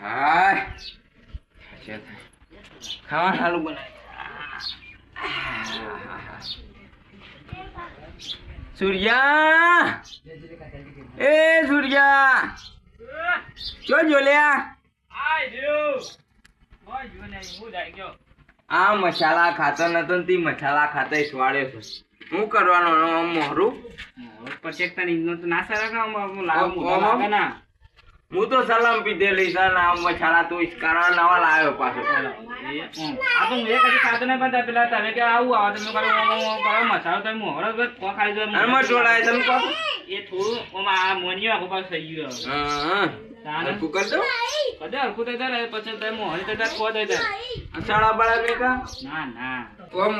હાય તે. ખાવા સારું બનાય સૂર્યા! એ સૂર્યા! ચો જોલ્યા આ મસાલા ખાતો નતો ને તે મસાલા ખાતા સ્વાડ્યો છે. શું કરવાનો? આમ મોહરું? હું તો સલામ પીધેલી છે ને આ મસાલા તું ઇસ્કારા નવા લાવ્યો પાછો. હનુમાન ટોળાએ તમે કહો. એ થોડું ઓમાં આ મોનિયો આખો પાસ થઈ ગયો. હા તાને? હરખું કર દો કદે હરખું થઈ જાય પછી તમે મોહરી થઈ જાય ખોવાઈ જાય. અસાડા બળા મેકા ના ના. ઓમ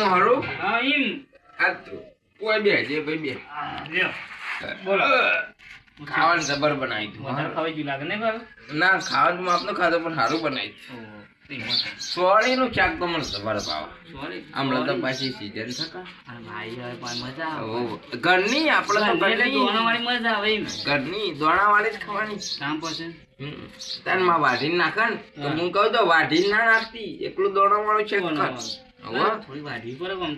મોહરું હા એમ આ તો કોઈ બે જે ભાઈ બે બોલો. ખાવાનું જબર બનાવી વધારે ખાવી ખવાઈ લાગે નહીં? ના ખાવાનું આપનું ખાધો પણ સારું બનાવી સોળી નું ક્યાંક તો મને જબર ભાવ. હમણાં તો. પાછી સીઝન થતા. ઘરની આપણે તો દોણાવાળી મજા આવે ઘરની દોણાવાળી જ ખાવાની. કામ હમ. તારમાં વાઢીને નાખે ને તો હું. કહું તો વાઢીને ના નાખતી એકલું દોણાવાળું છે થોડી વાઢી પડે હું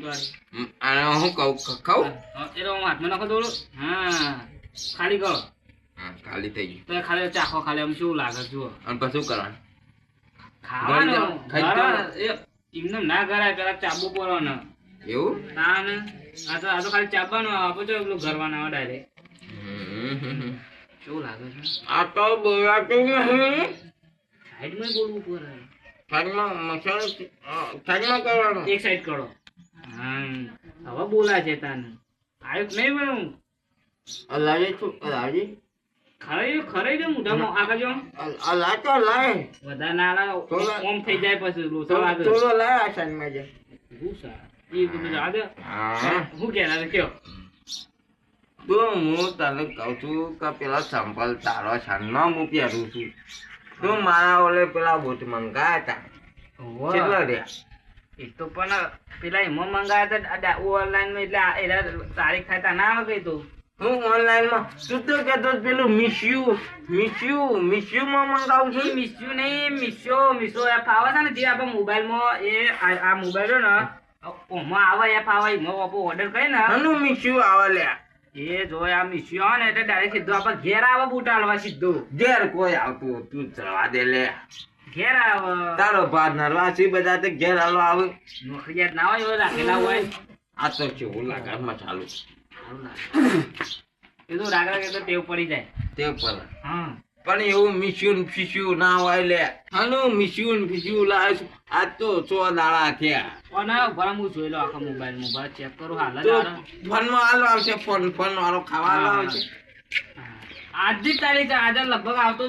કહું ખાઉં? હા, હું હાથમાં નાખો દોડું હા ખાલી કરો. હા, ખાલી થઈ ગયું. તો ખાલી ચાખો ખાલી આમ શું લાગે જુઓ. અને પછી શું કરવાનું? ખાવાનું જાઓ, ખાઈ જાઓ. ગળા- એ એમને ના કરાય પેલા ચાબુ પડો એવું? ના ને. આ તો આ તો ખાલી ચાબવાનું આપો છો પેલું ઘરવાના આવે ડાયરેક્ટ હમ. લાગે છે? આ તો બોલાતું નહીં સાઈડમાં બોલવું પડે. થાળીમાં મસાલો અ, થાળીમાં એક સાઈડ કરો. હા. હવે બોલા છે તાને. આવ્યું નહીં છું અલાજે ખરાઈ ખરાઈ દે મોઢામાં આગળ જો. અલા લાય. વધારે ના ના ઓમ થઈ જાય પછી લોચા લાગે. થોડો લાય આ સાઈડમાં જા ભૂસા એ બધું જા દે. હા. હું કહેતા કયો? તો હું તને કહું છું કે પેલા સંપલ તારો છાનનો હું પહેરું છું. તો મારા ઓલે પેલા બૂટ મંગાયા હતા કેટલા રહ્યા એ તો પણ પેલા એમાં મંગાયા હતા ઓનલાઈનમાં એટલે તારીખ ખાતા ના આવે કઈ તો. હું ઓનલાઈનમાં તું કહેતો પેલું મિસ્યુ મિસ્યુ મિસ્યુ માં મંગાવું છું. મિસ્યુ નહીં મિસ્યો મિસો એપ આવે છે ને જે આપણે મોબાઈલમાં એ આ મોબાઈલ ને ઓમાં આવે એપ આવે એમાં આપણે ઓર્ડર કરી ને. આનું મિસ્યુ આવે લે એ જો આ મિસ્યુ આવે ને એટલે ડાયરેક્ટ સીધો આપણે ઘેર આવે બુટાડવા સીધો. ઘેર કોઈ આવતું તું જવા દે લે. ઘેર આવે. તારો ભાત નરવાસી બધા તે ઘેર આવે. નોકરિયાત ના હોય રાખેલા હોય. આ તો કેવું લાગે મસાલું સારું લાગે. એ તો રાગ રાગે તો ટેવ પડી જાય. ટેવ પડે. હા. પણ એવું મિશ્યુન ને ના હોય લે. હાલો મિશ્યુન ને ફિસ્યુ આજ છે. તો સો દાડા થયા. અને ભલા હું જોઈ લો આખો મોબાઈલ મોબાઈલ ચેક કરું. હાલ. ફોનમાં હાલ આવશે ફોન ફોન વાળો ખાવા આવશે. આજની તારીખ આજે લગભગ આવતો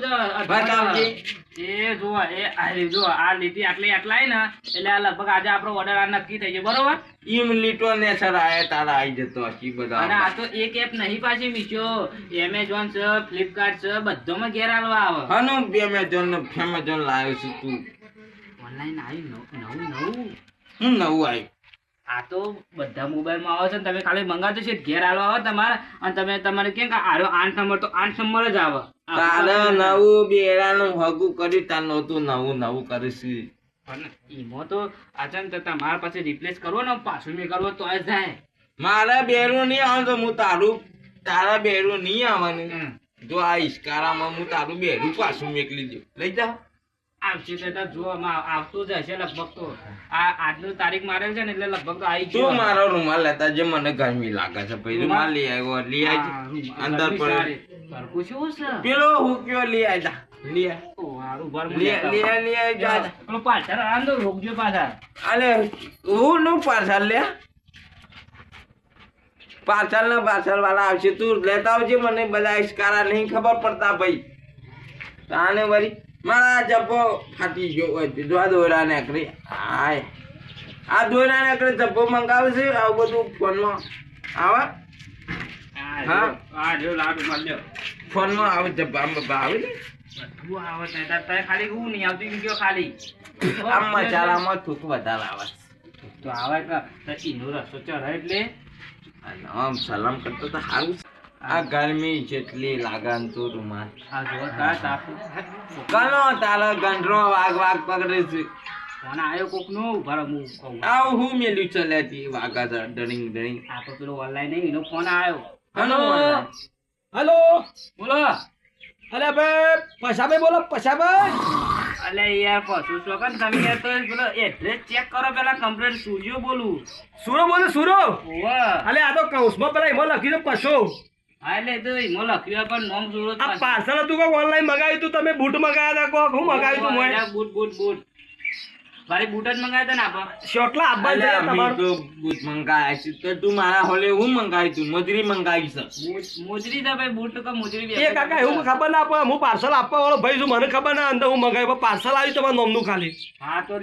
એ જુઓ એ આ જો આ લીટી આટલી આટલાય ને એટલે આ લગભગ આજે આપણો ઓર્ડર આ નક્કી થઈ ગયો બરોબર? ઈમ લીટો ને સર આયા તારા આવી જતો હશી અને આ તો એક એપ નહીં પાછી મીશો એમેઝોન છે ફ્લિપકાર્ટ છે બધામાં ઘેર આલવા આવે. હનો એમેઝોન ને ફેમેજોન લાવ્યો છું તું. ઓનલાઈન આવી નવું નવું હું નવું આવ્યું આ તો બધા મોબાઈલમાં આવે છે ને તમે ખાલી મંગાવતો છે ઘેર આલવા આવે તમારે અને તમે તમારે કેમ કે આરો આઠ નંબર તો આઠ નંબર જ આવે. તારે નવું બેડાનું હગું કર્યું તાર નહોતું નવું નવું કરીશું. પણ એમાં તો અચાનક તો તમારા પાસે રિપ્લેસ કરવો ને પાછું મેં કરવો તો જ જાય. મારા બેરું નહીં આવે તો હું તારું તારા બેરું નહીં આવવાનું. જો આ ઈસ્કારામાં હું તારું બેરું પાછું મેકલી દઉં. લઈ જા. આવશે તો તો આવતું જ હશે લગભગ તો. આ આજનું તારીખ મારેલ છે ને એટલે લગભગ તો આવી તું મારો રૂમાલ લેતા જે મને ગરમી લાગે છે. પછી રૂમાલ? લઈ આવ્યો લઈ આવજે અંદર પડે સરખું છે? પેલો હુક્યો લઈ આવજા લઈ આવ. ઓ, હારું, ભર હું લઈ. લઈ પાછળ રોકજો પાછળ. હું નું લે? પાછળ વાળા આવશે. તું લેતા આવજે મને બધા નહીં ખબર પડતા ભાઈ. તાને વળી મારા જબ્બો ફાટી ગયો હોય જો આ દોરા નીકળી. હાય. આ દોરા નીકળી જબ્બો મંગાવશે આવું બધું ફોનમાં આવે? હા હા? હા જો લાડુ માર ફોનમાં આવે જબ્બા બબ્બા આવે ને બધું આવે છે ખાલી હું નહીં આવતું કયો ખાલી? આમ મસાલામાં થૂક વધારે આવે તો આવે તો ઈનો રસો ચડે એટલે. આમ સલામ કરતો તો સારું આ ગરમી જેટલી લાગન તું રૂમાલ આ જો તાર તાપ કનો તારો ગંડરો વાગ વાગ પકડે છે? કોણ આયો કોકનો? ઊભા રહો, હું કહું આવ હું મેલ્યું ચલે તી વાગા ડરિંગ ડરિંગ. આ તો પેલો ઓનલાઈન નહીં એનો ફોન આયો. હલો? હેલો? બોલો. અલે ભાઈ પૈસાભાઈ બોલો પૈસાભાઈ અલે યાર પશુ શોખન તમે યાર તો બોલો એડ્રેસ ચેક કરો પેલા કમ્પ્લેટ સુજો બોલું. સુરો બોલો સુરો. ઓવા અલે આ તો કૌશમાં પેલા એમાં લખી દો પશો. હા એટલે તો એમાં લખ્યું પણ નોમ સુરત આ પાર્સલ હતું કોક ઓનલાઈન મગાવ્યું તું? તમે બૂટ મગાવ્યા હતા કોક? હું મગાવ્યું તું મોય બૂટ બૂટ બૂટ. મારી બૂટ જ મંગાવ્યા હતા ને આપા. શોટલા આપવા છે તમારું? તો બૂટ મંગાયા છે. તો તું મારા હોલે હું મંગાવી તું? મોજરી મંગાવી છે. મોજરી છે ભાઈ બૂટ તો મોજરી કાકા એવું ખબર ના પડે. હું પાર્સલ આપવા વાળો ભાઈ છું. મને ખબર ના અંદર હું મગાવ્યું. પાર્સલ આવ્યું તમારું નોમનું ખાલી. હા તો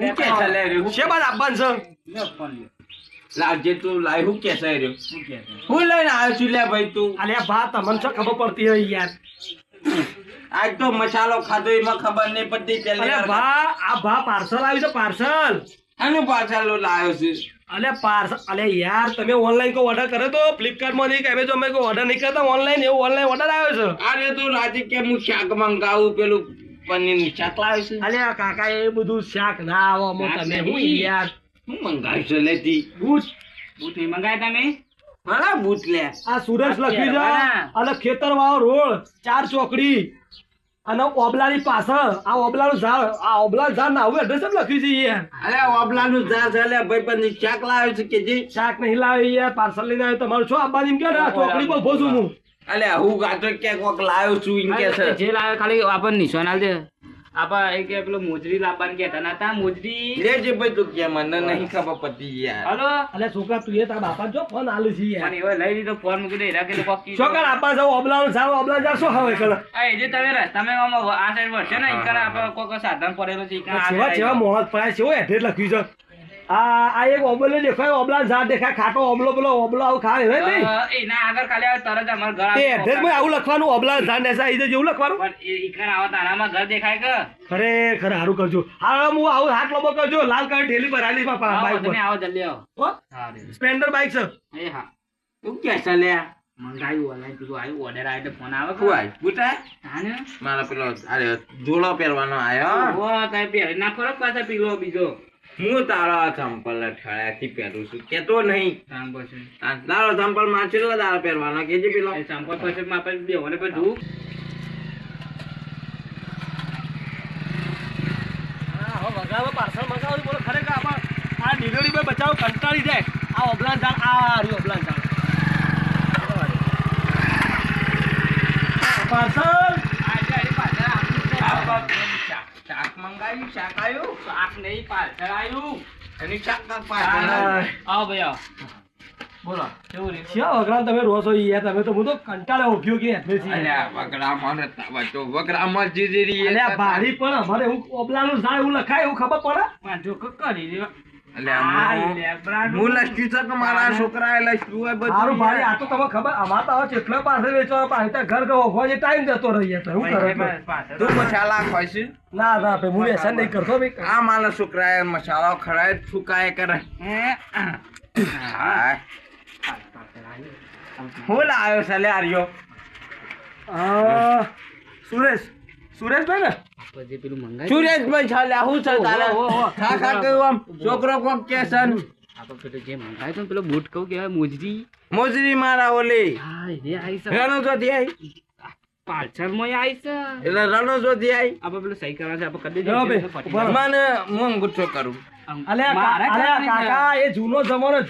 બાદ આપવાનું છે? લે ફોન લે લાવજે તું લાય હું કેસે રહ્યો? શું કહે હું લઈને આવ્યો છું લે ભાઈ તું. અલે ભા તમને શું ખબર પડતી હોય યાર? આજ તો મસાલો ખાધો એમાં ખબર નહીં પડતી ભા આ ભા પાર્સલ આવ્યું છે પાર્સલ. આનું પાર્સલ લાવ્યો છે. અલે પાર્સલ અલે યાર તમે ઓનલાઈન કોઈ ઓર્ડર કર્યો તો? ફ્લિપકાર્ટમાંથી કે એમેઝોનમાં કોઈ ઓર્ડર નહીં કરતા ઓનલાઈન એવું ઓનલાઈન ઓર્ડર આવ્યો છે? અરે તો રાજી કે હું શાક મંગાવું? પેલું પનીર શાક લાવ્યું છે. અલે કાકા એ બધું શાક ના આવો તમે. હું યાર હું મંગાવ્યું છે લેતી બૂટ. બૂટ નહીં મંગાય તમે? હા બૂટ લે. આ સુરેશ લખી લખ્યું છે અને ખેતર વાળો રોડ ચાર ચોકડી. અને ઓબલાની પાછળ આ ઓબલાનું ઝાડ આ ઓબલાનું ઝાડ ના આવું એડ્રેસ લખ્યું છે યાર અરે ઓબલાનું ઝાડ છે લે ભાઈ પણ શાક લાવ્યો છે કે જે? શાક નહીં લાવે યાર પાર્સલ લઈને આવ્યો તમારું શું આબાદ એમ કે આ ચોકડી પર ભોજું છું હું. અલે હું ગાતો ક્યાંક કોક લાવ્યો છું ઇન કે છે. જે લાવે ખાલી આપણને નિશાન આલ દે. આપા એ કે પેલો મોજરી લાવવાનું કહેતા ના તા મોજરી લેજે ભાઈ તું કે મને નહીં ખબર પડતી યાર હલો? અલે છોકરા તું એ તારા બાપા જો ફોન આલુ છે યાર. અને એવો લઈ લીધો ફોન મૂકી દે એરા કે લોકો છોકરા આપા જાવ ઓબલાનું સાવ ઓબલાનું જા શું હવે કલ એ જે તમે રસ્તામાં આમ આ સાઈડ પર છે ને ઈ કારણે આપણે કોક સાધન પડેલો છે ઈ કારણે આ જેવા જેવા મોહત પડ્યા છે એડ્રેસ લખ્યું છે. આ આ એક ઓબલો દેખાય ઓબલા ઝાડ દેખાય ખાટો ઓબલો પેલો ઓબલો આવું ખાય ને નહીં એના આગળ ખાલી તરત જ ઘર તે આવે. આવું લખવાનું ઓબલા ઝાડ ને સાઈઝ જેવું લખવાનું. પણ એ ઈ તારામાં ઘર દેખાય કે? ખરેખર સારું કરજો. હા હું આવું હાથ લોબો કરજો. લાલ કલર ઠેલી ભરાયેલી બાપા આવો બાઈક પર. આવો જલ્દી આવો. હો? હા રે. સ્પ્લેન્ડર બાઈક છે. એ હા. તું કે છે લે? ઓનલાઈન પેલું આવ્યું ઓર્ડર આવે એટલે ફોન આવે કે? બુટા? હા મારા પેલો અરે જોડો પહેરવાનો આયો. ઓ તમે પહેરી નાખો પાછા પીલો બીજો. હું તારો ચંપલ અઠવાડિયાથી પહેરું છું. કેતો નહીં. તારો ચંપલમાં છેલ્લા તારો પહેરવાનો? કેજે પેલો. ચંપલ પછી માં આપણે બેહોને વગાવે પાર્સલ મંગાવ્યું બોલો ખરેખર આપા આ ડિલિવરી બોય બચાવો કંટાળી જાય. આ ઓબલાન આ રહ્યું ઓબલાન પાર્સલ આ એટલે એની પાછળ આપણું છે. આ બાપ, શાક શાક મંગાવ્યું શાક આવ્યું શાક નહીં પાછળ આવ્યું એની શાક પાછળ આવો ભાઈ આવો. બોલો. કેવું રહ્યું? શ્યા વગરામ તમે રો યાર તમે તો હું તો કંટાળે ઉઠ્યો કે અલ્યા, બચો. આ ભારી પણ અમારે એવું ઓબલાનું જાય એવું લખાય એવું ખબર પડે? જો કરી હું- લેબરાનું- છે કે મારા છોકરાએ લખ્યું હોય બધું સારું ભારી આ તો તમે ખબર અમાર તો હવે પાસે વેચવા પાસે ઘર ગયો હોય ટાઈમ જતો રહી તો એવું કરે તું મસાલા ખાય છે? ના ના ભાઈ હું વ્યસન નહીં કરતો ભાઈ. આ મારા છોકરાએ મસાલો ખરાય ફૂકાય કરે. હું. લાવ્યો છે લે આર્યો. સુરેશ સુરેશભાઈ ને? પછી પેલું મંગાવ્યું સુરેશભાઈ છે લે હું છે તારે. ખા ખા કેવું આમ છોકરો કોક કે છે આપણે પેલું જે મંગાવ્યું હતું પેલો બૂટ કહું કહેવાય મોજરી. મોજરી મારા ઓલી. હા એ રણો જોતી આવી પાછળમાં આવી છે. એટલે રણો જોતી આવી આપણે પેલું સહી કરવાનું છે આપણે કરી દેજો. મને હું અંગૂઠો કરું.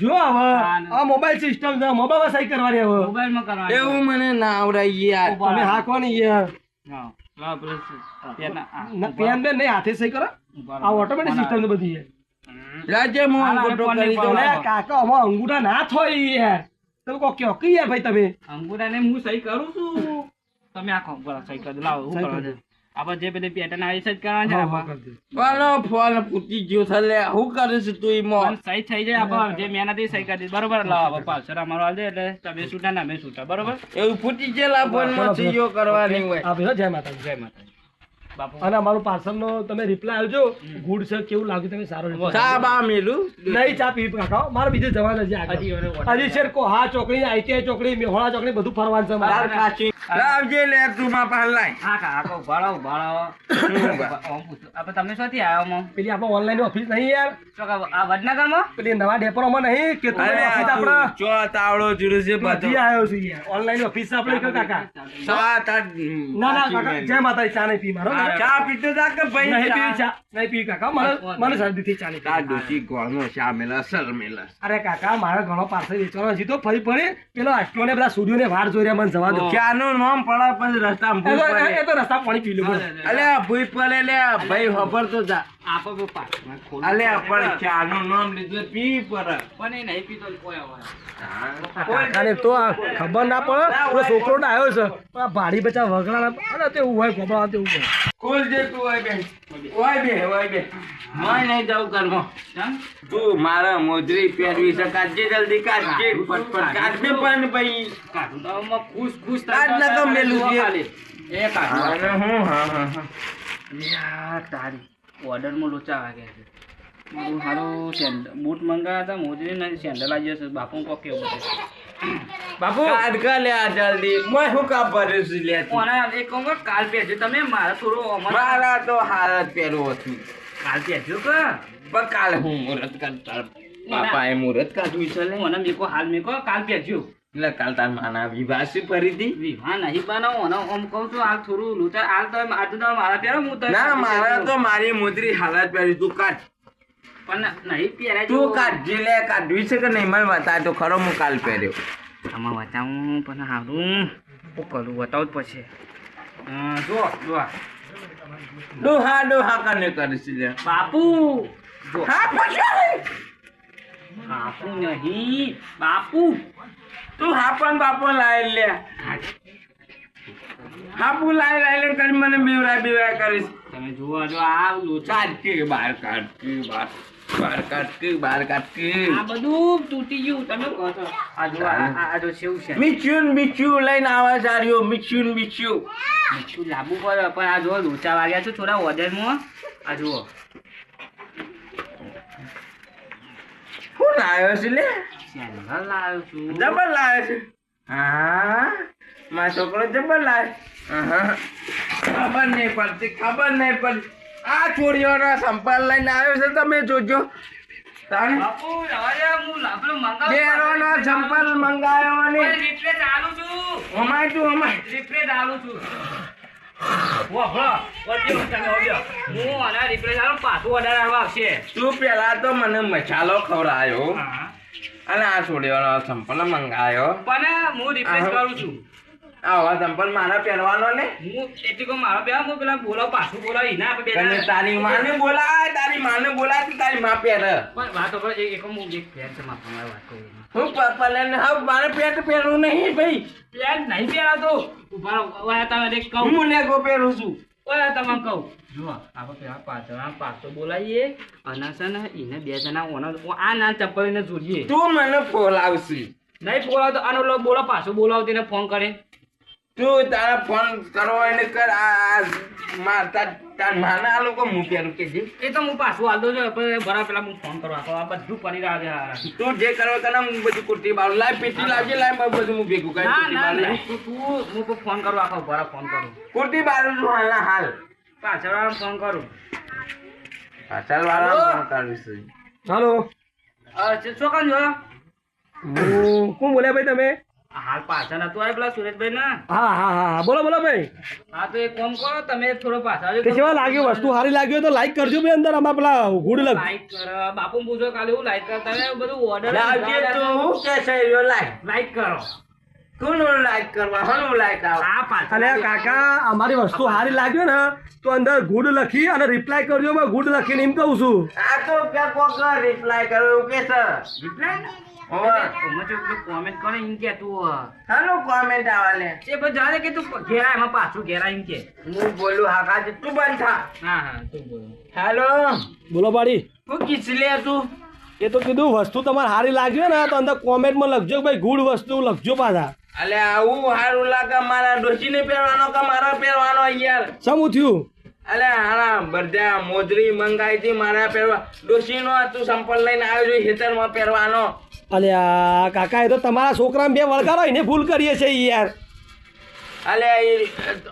જો મોબાઈલ સિસ્ટમ છે મોબાઈલ સહી કરવા એવું મને ના આવડાય યાર. તમે હાકો ને યાર હા પેન આ, ના, ઊભા. નહીં હાથે સહી કરો. આ ઓટોમેટિક સિસ્ટમ બધી. રાજ્ય હાલ, અંગૂઠો કરી કાકા અંગૂઠા ના થોઈ યાર. તમે કહો કયો કી યાર ભાઈ તમે? અંગૂઠાને હું સહી કરું છું? તમે આખો સહી કરી લાવો હું કરી આપણે જે બધી પેટર્ન આવી છે જ કરવાનું છે હા, આપણે. હા. કોનો ફોન પૂતી ગયો છે લે હું કરે છે તું ઈમો સહી થઈ જાય આપણે જે મહેનત સહી કરી બરોબર લાવ આપણે પાછળ અમારો આલ દે એટલે તમે છૂટા ના મે છૂટા બરોબર? એવું પૂતી જે લા ફોનમાં સીઓ કરવાની હોય. આ જય માતા જય માતા બાપુ. અને અમારું પાર્સલ નો તમે રિપ્લાય આવજો ગુડ છે કેવું લાગ્યું તમે સારો ચા બા મેલું? નહીં ચા પી કાકા મારે બીજે જવાનું છે. હજી છે કોહા ચોકડી આઈટીઆઈ ચોકડી મેહોળા ચોકડી બધું ફરવાનું છે લાવજે લે તું માં પાલ લાય. હા કાકા ભાળો ઓમ પૂછું. આપણે તમે શોથી આવ્યો મો પેલી આપણે ઓનલાઈન ઓફિસ નહીં યાર. તો કે આ વડનગરમાં? પેલી નવા ડેપોમાં નહીં કે તું ઓફિસ આ ચો તાવડો જીરો છે બધી. આવ્યો છું યાર. ઓનલાઈન ઓફિસ આપણે કે કાકા? સાત આઠ ના ના કાકા જય માતા ચા નહીં પી મારો ચા પીતો જા કે ભાઈ નહીં પી ચા? ચા નહીં પી કાકા મને મને શાંતિ થી ચા નહીં પી. ડોશી ગોળનો શા મેલા સર મેલા. અરે કાકા મારો ઘણો પાર્સલ વેચવાનો છે. તો ફરી ફરી પેલો આસ્ટ્રો ને બધા સ્ટુડિયો ને વાર જોઈ રહ્યા મને જવા દો. ક્યાંનું નામ પડા પછી રસ્તા એ તો- તો રસ્તા પાણી પી લો અલે ભૂઈ પડે લે ભાઈ ખબર તો જા. આપો અલે પણ ચાનું નામ લીધું પી પર પણ એ નહીં પીતો ઓય ઓય. કાકાને તો ખબર ના પડે. છોકરો આવ્યો છે. ભાડી બચા વગડા અરે તેવું હોય ગોબરા તેવું હોય. ખોલ જે તું હોય બેન? હોય બે હોય બે. મોય નહીં જાઉં ઘરમાં. તું મારા મોજરી પહેરવી છે કાઢજે જલ્દી કાઢજે. ફટફટ કાઢજે પણ ભાઈ. કાઢું તો આમાં ખુશ ખુશ કાઢ ના તો મેલું છે. એ કાઢું. અને હું હા હા હા યાર તારી ઓર્ડરમાં લોચા વાગ્યા છે. મારું સારું સેન્ડલ બૂટ મંગાવ્યા હતા મોજરી ને સેન્ડલ આવી જશે. બાપુ કોક કેવું છે. બાપુ. કાઢ લે આ જલ્દી? મોય હું કા ભર્યું છું લે? ઓના એક કહું કે કાલ પહેરજો. તમે મારા થોડો મારા તો જ પહેરવું હતું કાલ પહેરજો કે? પણ કાલ હું મુરત કરતા બાપાએ મુરત કાઢવી છે લે. મને મેકો હાલ મેકો કાલ પહેરજો. એટલે કાલ તાર માના વિવાહ શું કરી હતી વિવાહ નહીં બનાવો ઓનો ઓમ કહું છું હાલ થોડું લૂટા હાલ તો આજે તો મારા પહેરો હું તો ના મારા તો મારી મુદ્રી હાલત પહેરી તું કાઢ. પણ નહીં પહેરાય તું કાઢજે લે કાઢવી છે કે નહીં? મને બતા તો ખરો હું કાલ પહેર્યો. આમાં બતાવું પણ સારું શું કરું બતાવું જ પછી. જો જો ડોહા ડોહા કને કરીશ લે બાપુ! હા પછી બાપુ નહીં બાપુ! તું હાપન બાપો લાવી લે. હાપુ લાવી લાવી લે કરી મને બીવરા બીવરા કરીશ. તમે જુઓ જો આ લોચા કે બહાર કાઢ કે બહાર બહાર કાઢ બાર બહાર આ બધું તૂટી ગયું તમે કહો છો. આ જો આ જો સેવ છે? મીઠું ને મીઠું લઈને આવા સારીઓ મીઠું ને મીઠું. મીઠું લાંબુ પડે પણ આ જો લોચા વાગ્યા છે થોડા ઓર્ડરમાં. આ જુઓ. શું લાવ્યો છે લે? સેન્ડલ લાવ્યો છું. જબર લાવ્યો છે. હા મારો છોકરો જબર લાવ્યો હા ખબર નહીં પડતી ખબર નહીં પડતી. આ છોડીઓના સંપાલ લઈને આવ્યો છે તમે જોજો. સંપાલ મંગાવ્યો અને અમાય તું અમાય રિપ્લેસ આલુ છું. તું પેલા તો મને મસાલો ખવડાયો. અને આ છોડીઓનો સંપલ મંગાયો. પણ હું રિપ્લેસ કરું છું. આવા સંપલ મારા પહેરવાનો ને? હું એટલી કો મારો પહેરવા હું પેલા બોલાવ પાછું બોલાવી એના આપણે બે અને તારી માને બોલાય તારી માને બોલાય તું તારી માં પહેર. પણ વાત ઉપર એક એક હું એક પહેર છે મારા તમારે વાત કરી હું પપ્પાને હા મારે પેટ પહેરવું નહીં ભાઈ. પ્લેન નહીં પહેરાતો ઊભા રહો. તમે દેખ કહું. હું લેગો પહેરું છું. ઓય તમે કહું. જુઓ આપણે પેલા પાછળ પાછો બોલાવીએ અને છે ને એને બે જણા ઓનો આ ના ચપ્પલ ને જોડીએ. તું મને ફોલાવશી. નહીં ફોલાવતો આનો બોલો પાછો બોલાવતી ને ફોન કરે તું તારા ફોન કરો એને કર આ તાર- તાર આ લોકો મૂક્યા રૂકે કે જે. એ તો હું પાછું હાલતો છું ભરા પેલા હું ફોન કરવા તો આ બધું પડી રહ્યા છે તું જે કરો તને હું બધું કુર્તી બાળું લાય પીટી લાવજે લાય બધું હું ભેગું કરી કુર્તી બાળું. તું તું હું ફોન કરું આખો ભરા ફોન કરું. કુર્તી બાળું છું હાલના હાલ. પાછળ વાળા ફોન કરું. પાછળ વાળા હલો? ફોન કરું છું હાલો શું કામ જો હું કોણ બોલ્યા ભાઈ તમે? હાલ પાછળ નતું આવ્યું પેલા સુરેશભાઈ ના હા હા હા. બોલો બોલો ભાઈ. હા તો એક કોમ કરો તમે થોડો કેવા લાગ્યો? વસ્તુ સારી લાગી હોય તો લાઈક કરજો ભાઈ અંદર આમાં પેલા ગુડ લગ લાઈક કરો બાપુ પૂછો કાલે હું લાઈક કરતા તમે બધું ઓર્ડર લાવજે તું હું કે છે લાઈક કરો. કાકા અમારી વસ્તુ સારી લાગ્યો ને તો અંદર ગુડ લખી અને રિપ્લાય કરજો. મેં ગુડ લખીને એમ કહું છું. આ તો રિપ્લાય કરો કે છે? રિપ્લાય કોમેન્ટ કરે એમ કે તું હાલો કોમેન્ટ આવાલે એ બધું જાણે કે તું ઘેરા એમાં પાછું ઘેરા એમ કે. હું બોલું હા કાજી તું બંધ થા. હા હા તું બોલ. હાલો. બોલો પાડી હું કિચલે તું. એ તો કીધું વસ્તુ તમારે સારી લાગ્યો ને તો અંદર કોમેન્ટમાં લખજો કે ભાઈ ગુડ વસ્તુ લખજો પાછા. અલે આવું સારું લાગે મારા ડોશીને પહેરવાનો કે મારા પહેરવાનો યાર? શું થયું અલે હારા બરજા મોજરી મંગાઈ હતી મારા પહેરવા. ડોશીનો તું સંપલ લઈને આવ્યો છું ખેતરમાં પહેરવાનો. અલ્યા કાકા એ તો તમારા છોકરાને બે વળગાડો એને ભૂલ કરીએ છે યાર. અલે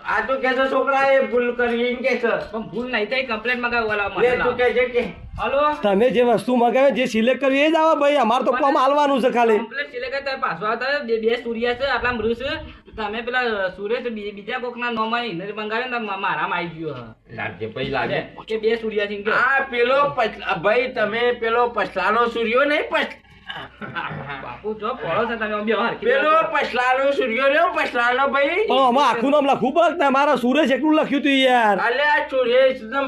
આ તો કે છે છોકરા એ ભૂલ કરી એમ કે છે. પણ ભૂલ નહીં થઈ કમ્પ્લેન મગાવવાલા મને તું કે છે કે. હલો? તમે જે વસ્તુ મગાવે જે સિલેક્ટ કર્યું એ જ આવે ભાઈ. અમારે તો કોમ હાલવાનું છે ખાલી. કમ્પ્લેન સિલેક્ટ કરતા પાછો આવતા બે બે સૂર્યા છે આટલા મૃત છે. તમે પેલા સુરેશ બી- બીજા કોકના નોમાં ઇનર મંગાવે ને મા- મારામાં આવી ગયો લાગે પછી ભાઈ લાગે કે બે સૂર્યા છે આ પેલો પછલા ભાઈ તમે પેલો પછલાનો સૂર્યો નહીં પછ બાપુ જો પડો છે તમે પેલો પછલાનો સૂર્યો રહ્યો પછલાનો ભાઈ. આમાં આખું નામ લખું બસ ને મારા સુરેશ એટલું લખ્યું તું યાર. અલે આ સૂર્ય એકદમ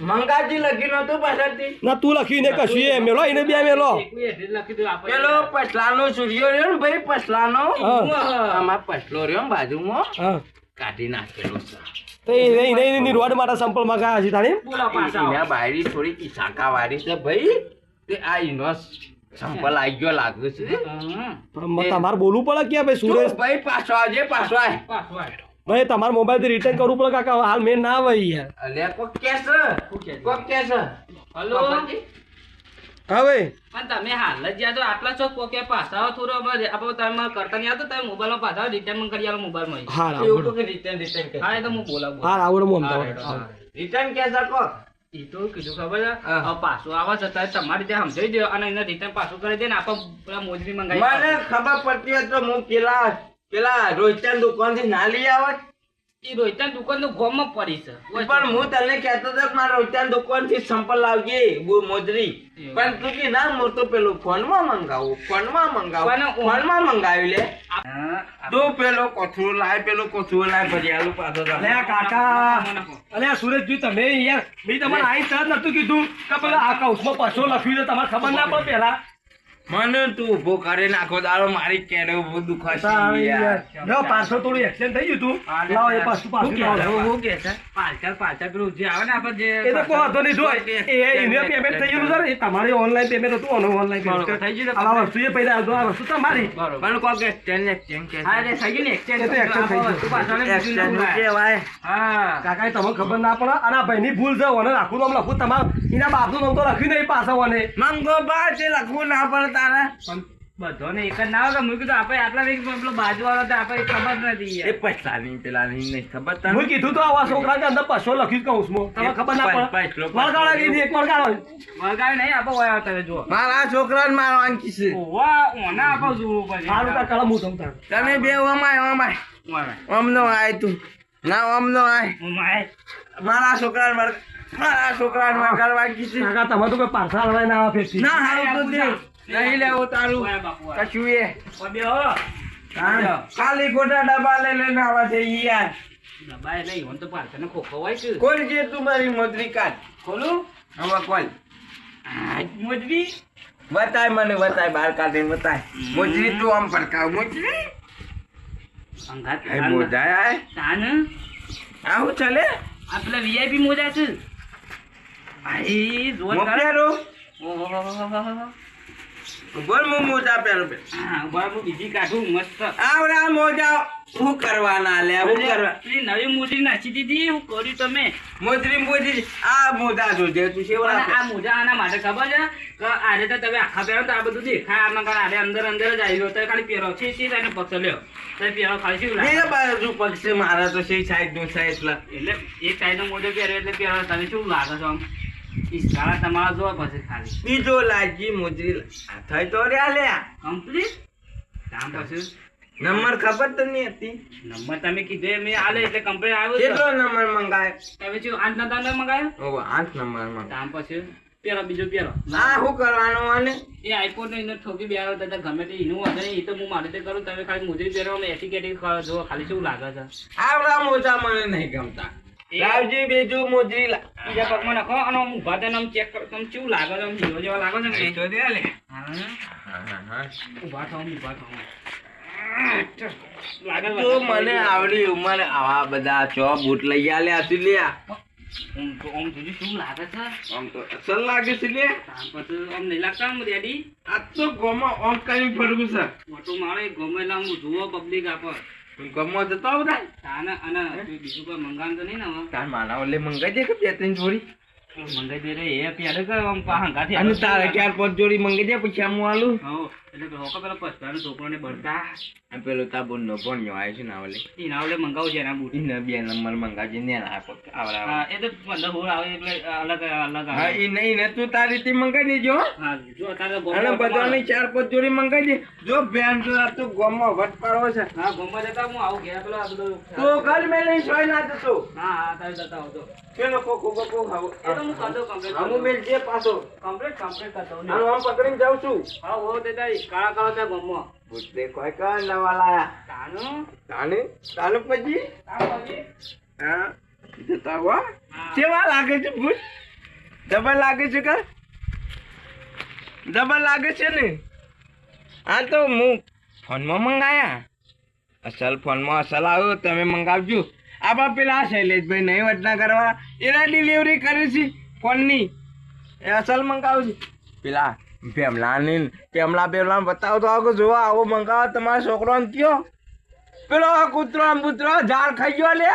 મંગાજી લખી નતું પાછળથી. ના તું લખી ને કશું એ મેલો એને બે મેલો. પેલો પછલાનો સૂર્યો રહ્યો ને ભાઈ પછલાનો આમાં પછલો રહ્યો બાજુમાં? હા. કાઢી નાખેલો છે. રોડ માટે સંપલ બોલો પાછા આવો. બાયરી થોડી વાળી છે ભાઈ. તે આ ઈનો સંપલ આવી ગયો લાગે છે. તમારે બોલવું પડે કે ભાઈ સુરેશ? ભાઈ પાછો આજે પાછો આય. પાછો આવ્યો. ભાઈ તમારા મોબાઈલથી રિટર્ન કરવું પડે કાકા હાલ મેં ના આવે યાર. અલ્યા કોક કે છે? કોક કેસ હલો? હા ભાઈ. પણ તમે હાલ જ જ્યાં તો આટલા છો કોકે પાછા આવો થોડો આપણે આપણે તમે કરતા નહીં આવતો તમે મોબાઈલમાં પાછા રિટર્ન કરી આવો મોબાઈલમાં હા એવું તો કે રિટર્ન રિટર્ન કે હા એ તો હું બોલા બોલા હા આવડો મો રિટર્ન કે છે કોક એ તો કીધું ખબર છે? હા. પાછું આવે છે ત્યારે તમારી ત્યાં સમજાવી દો અને એને રિટર્ન પાછું કરી દે ને આપણે પેલા મોજરી મંગાવી મને ખબર પડતી હોય તો હું પેલા પેલા રોહિતન દુકાનથી ના લઈ આવત એ રોહિતન દુકાન તો ગોમ પડી છે પણ હું તને કહેતો હતો કે મારા રોહિતન દુકાનથી સંપલ લાવજે બહુ મોજરી પણ તું કે ના મોર તો પેલું ફોનમાં મંગાવું ફોનમાં મંગાવું ફોનમાં મંગાવી લે તો પેલો કોથળું લાય પેલો કોથળું લાય ભજીયાલું પાછો અલે કાકા અલે સુરેશ જી તમે યાર મેં તમને આઈ તરત નતું કીધું કે પેલા આ કાઉસમાં પછો લખ્યું છે તમારે ખબર ના પડે પેલા મને તું ઊભો કરી નાખો દાડો મારી કેડે ઊભો દુખાશે. યાર. જો પાછળ થોડું એક્સિડન્ટ થઈ ગયું તું. લાવો એ પાછું પાછું લાવો. હું કે છે? પાછળ પાછળ પેલું જે આવે ને આપણે જે એ તો કોઈ વાંધો નહીં જો. એ એને પેમેન્ટ થઈ ગયું સર એ તમારી ઓનલાઈન પેમેન્ટ હતું આનું ઓનલાઈન પેમેન્ટ થઈ ગયું આ વસ્તુ એ પહેલા આવતો આ વસ્તુ તમારી પણ કોક exchange એક્સચેન્જ કે હા એટલે થઈ ગયું ને એક્સચેન્જ તો એક્સચેન્જ થઈ ગયું. પાછળ એક્સચેન્જ. કહેવાય. હા. કાકા તમને ખબર ના પડે અને આ ભાઈની ભૂલ છે ઓને આખું નામ લખું તમારે. એના બાપનું નામ તો લખ્યું નહીં પાછા ઓને. મંગો બા તે લખવું ના પડે તારે. પણ બધાને એક જ ના આવે કે મેં કીધું આપણે આટલા વેગ પેલો બાજુવાળો તો આપણે ખબર નથી એ યાર. પૈસાની પેલાની નહીં ખબર તને? હું કીધું તો આવા છોકરા કે અંદર પછો લખ્યું છે કૌંસમાં તમને ખબર ના પડે. વળગાડો કીધી એક વળગાડો. વળગાવી નહીં આપણે વયા આવતા રહે, મારા છોકરાને મારવાની છે. ઓવા, ઓના આપણે જોવું પડે. સારું તા કળમ હું તમતાર તમે બે ઓમાય ઓમાય. ઓમનો આય તું. ના ઓમનો આય. ઓમાય. મારા છોકરાને મારા છોકરાને મારવાની છે. કાકા તમે તો કોઈ પાર્સલ હલવાઈ ના આવે ના હારું તો દે. નહીં લેવું તારું. કશું એ. હો. હા. ખાલી ખોટા ડબ્બા લઈ લઈને આવા છે યાર. દબાય નહીં, ઓન તો પાછળનો ખોખો હોય છે. કોણ છે તું મારી મોદરી કાઢ? ખોલું? હવે કોણ? આ મોજડી. બતાય મને બતાય બાર કાઢીને બતાય. મોજરી તું આમ પડકાવ મોજરી? અંગાત મોજા આય તાન? આવું ચાલે? આ વીઆઈપી મોજા છે જોર કર. બોલ હું મોજા પહેરું પે હા, ઊભા રહો, બીજી કાઢું મસ્ત. આવડા મોજા શું કરવાના લે શું કરવા પેલી નવી મોજડી નાખી દીધી હું કર્યું તમે? મોજરી મોજરી આ મોજા જોજે તું અને આ મોજા આના માટે ખબર છે? કે આજે તો તમે આખા પહેરો તો આ બધું દેખાય. આમાં કારણ આરે અંદર અંદર જ આવી તો ખાલી પહેરો છે છે એને પક્ષ લ્યો. તો પહેરો ખાલી શું લાગે? બાજુ પક્ષે મારા તો છે સાઈડનું છે એટલે. એટલે એક સાઈડનો મોજો પહેર્યો એટલે પહેરો તમે શું લાગે છો આમ? ઈસ્કારા તમારા જોવા પછી ખાલી. બીજો લાગી મોજરી થઈ તો રહ્યા લે. કમ્પ્લીટ કામ પછી? નંબર ખબર તો નહીં હતી? નંબર તમે કીધો મેં આલે એટલે કમ્પ્લીટ આવ્યો કેટલો નંબર મંગાય? તમે શું આઠ નંબર મંગાયો? ઓ આઠ નંબર મંગાય. કામ પછી? પેલો બીજો પેલો ના શું કરવાનો અને એ આઈફોન એને ઠોકી બેરો તો ગમે તે એનું વધે એ તો હું મારે તે કરું તમે ખાલી મોજરી પહેરો એટી કેટી જો ખાલી શું લાગે છે. આવડા મોજા મને નહીં ગમતા. લાવજી બીજું મોજરી બીજા પગમાં નાખો અને હું થઈને આમ ચેક કરો તમે કેવું લાગે છે હીરો જેવા લાગો છો ને તો દે લે. ઊભા થાવ ઊભા થાવ મને આવડી ઉમર આવા બધા ચો બૂટ લઈ આલ્યા આસી લ્યા ઓમ આમ તો ઓમ જોજો શું લાગે છે? આમ તો અસલ લાગે છે લે આમ પછી આમ નહીં લાગતા આમ રેડી આ તો ગોમાં ઓમ કરી ફરવું છે. મોટું મારે ગમે આમ જુઓ પબ્લિક આપો ગમો જતો આવું થાય તાને અને બીજું કોઈ મંગાવવાનું તો નહીં ને તાર માના ઓલે મંગાઈ દે કે બે ત્રણ જોડી? મંગાઈ દે રે એ પહેલે કે આમ પા હંગાથી અને તારે ચાર પાંચ જોડી મંગાઈ દે પછી આમ આલું? હો એટલે હોકો પેલો પસ્તાનો છોકરોને બળતા આ પેલો તા બોન નો ભણ્યો આવે છે ને ઓલે એના ઓલે મંગાવ છે ના બૂટ. ઈને બે નંબર મંગાવજે ને આ પક આવરા હા એ તો પંદર હોળ આવે એટલે અલગ અલગ હા ઈ નહીં ને તું તારી રીતે મંગાઈ દેજો હો. જો તારે અને બધાની ચાર પાંચ જોડી મંગાઈ દે. જો બેન તો આ તો ગોમાં વટ પાડવો છે. હા ગોમવા જતા હું આવું ઘેર પેલો આ બધો તો કાલ મે લઈ સોય ના જતો. હા હા તારે જતા આવતો પેલો કોકો કોકો ખાવ એ તો હું કરતો કમ્પ્લીટ હું મેલ જે પાછો. કમ્પ્લીટ કમ્પ્લીટ કરતો હું. આમ પકડીને જાઉં છું. હા હો તે તારી. કાળા કાળા ત્યાં ગોમમાં ભૂત કોઈ કા નવા લાયા તાનું? તાને? તાલુ પછી? તાનું પછી? હા. જતા હા. કેવા લાગે છે ભૂત? ડબલ લાગે છે કા? ડબલ લાગે છે ને? આ તો હું ફોનમાં મંગાયા. અસલ ફોનમાં અસલ આવ્યો તમે મંગાવજો. આમાં પેલા શૈલેષભાઈ નહીં વટના કરવા. એના ડિલિવરી કરી છે ફોનની. એ અસલ મંગાવજો પેલા ભેમલાની પેમલા પેમલા બતાવો તો આવો જોવા, આવો મંગાવો, તમારો છોકરો કયો? પેલો કૂતરો કૂતરો, ઝાડ ખાઈ ગયો લે.